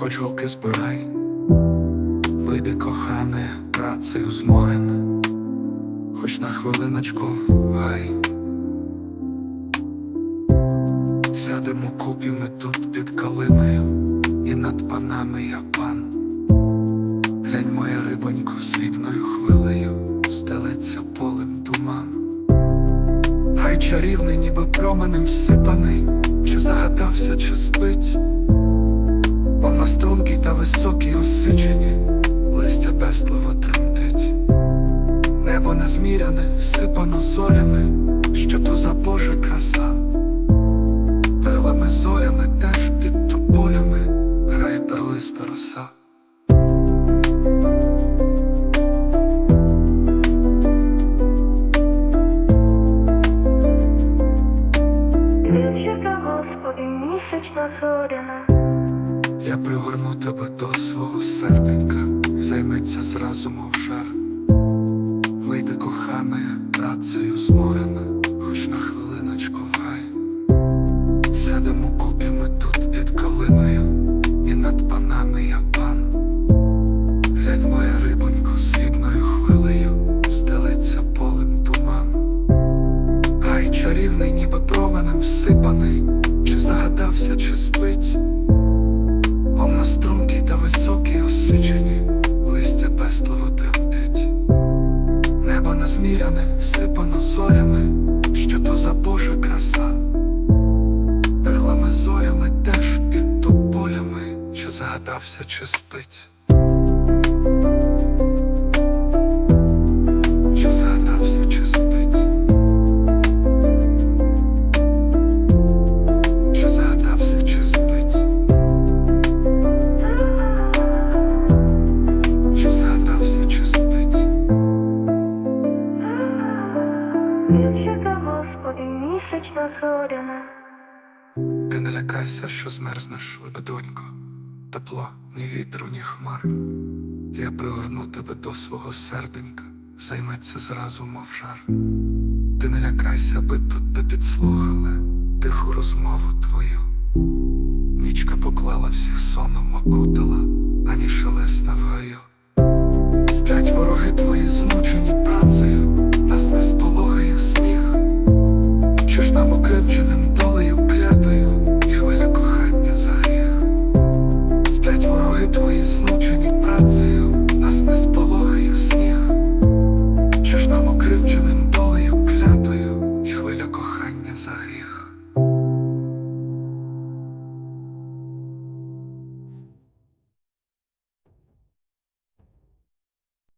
хоч голки збирай, вийди кохане, працею зморене, хоч на хвилиночку гай. Сядемо купі ми тут під калиною, і над панами я пан. Глянь, моя рибонько, срібною хвилею стелиться полем туман. Гай чарівний, променем всипаний, чи загадався, чи спить. Вона стрункий та високий осичені, листя безливо тремтить. Небо незміряне, всипано зорями, що то за Божа краса. Місячна зоряна. Я пригорну тебе до свого серденька, займеться зразу, мов жар. Вийди, кохана, працею зморена, хоч на хвилиночку в гай. Сядемо купі ми тут під калиною, і над панами я пан. Глянь, моя рибонько, срібною хвилею стелиться полем туман. Гай чарівний, ніби променем всипаний, чи чи спить. Он на стрункій та високі осичені, листя безтливо тремтить. Небо незміряне, сипано зорями, що то за Божа краса. Перлами зорями теж під тополями, що загадався, чи спить. Місячна зоряна. Ти не лякайся, що змерзнеш, лебедонько Тепло, ні вітру, ні хмар. Я пригорну тебе до свого серденька. Займеться зразу, мов жар. Ти не лякайся, би тут те підслухали Тиху розмову твою. Нічка поклала всіх соном окутала,